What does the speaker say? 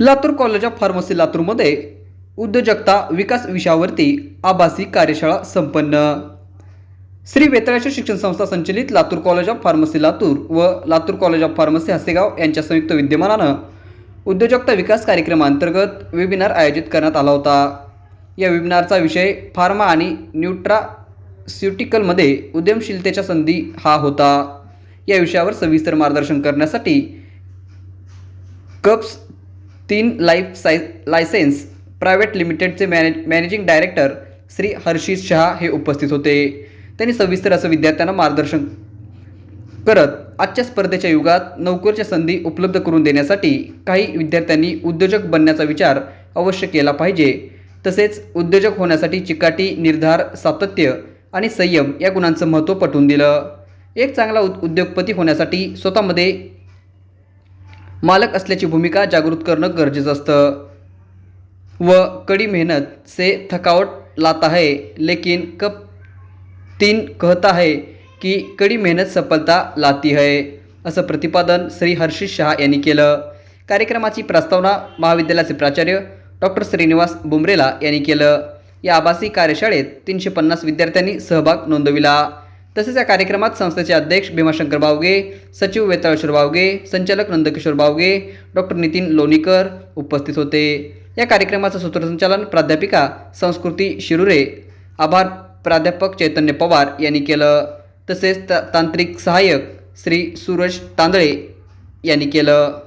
Latur college of pharmacy लातूरमध्ये उद्योजकता विकास विषयावरती आभासी कार्यशाळा संपन्न. श्री वेतळाच्या शिक्षण संस्था संचलित Latur college of pharmacy Latur व Latur college of pharmacy Hasegaon यांच्या संयुक्त विद्यमानानं उद्योजकता विकास कार्यक्रमांतर्गत वेबिनार आयोजित करण्यात आला होता. या वेबिनारचा विषय फार्मा आणि न्यूट्रास्युटिकलमध्ये उद्यमशीलतेच्या संधी हा होता. या विषयावर सविस्तर मार्गदर्शन करण्यासाठी कप्स तीन लाईफ साय लायसेन्स प्रायव्हेट लिमिटेडचे manage managing director Shri Harshit Shah हे उपस्थित होते. त्यांनी सविस्तर असं विद्यार्थ्यांना मार्गदर्शन करत आजच्या स्पर्धेच्या युगात नोकरीच्या संधी उपलब्ध करून देण्यासाठी काही विद्यार्थ्यांनी उद्योजक बनण्याचा विचार अवश्य केला पाहिजे. तसेच उद्योजक होण्यासाठी चिकाटी निर्धार सातत्य आणि संयम या गुणांचं महत्त्व पटवून दिलं. एक चांगला उद उद्योगपती होण्यासाठी स्वतःमध्ये मालक असल्याची भूमिका जागृत करणं गरजेचं असतं. व कड़ी मेहनत से थकावट लाता है लेकिन कप तीन कहता है की कड़ी मेहनत सफलता लाती है असं प्रतिपादन श्री हर्षित शहा यांनी केलं. कार्यक्रमाची प्रस्तावना महाविद्यालयाचे प्राचार्य डॉक्टर श्रीनिवास बुमरेला यांनी केलं. या आभासी कार्यशाळेत तीनशे पन्नास विद्यार्थ्यांनी सहभाग नोंदविला. तसेच या कार्यक्रमात संस्थेचे अध्यक्ष भीमाशंकर बावगे सचिव वेताळेश्वर बावगे संचालक नंदकिशोर बावगे डॉक्टर नितीन लोणीकर उपस्थित होते. या कार्यक्रमाचं सूत्रसंचालन प्राध्यापिका संस्कृती शिरुरे आभार प्राध्यापक चैतन्य पवार यांनी केलं. तसेच तांत्रिक सहाय्यक श्री सूरज तांदळे यांनी केलं.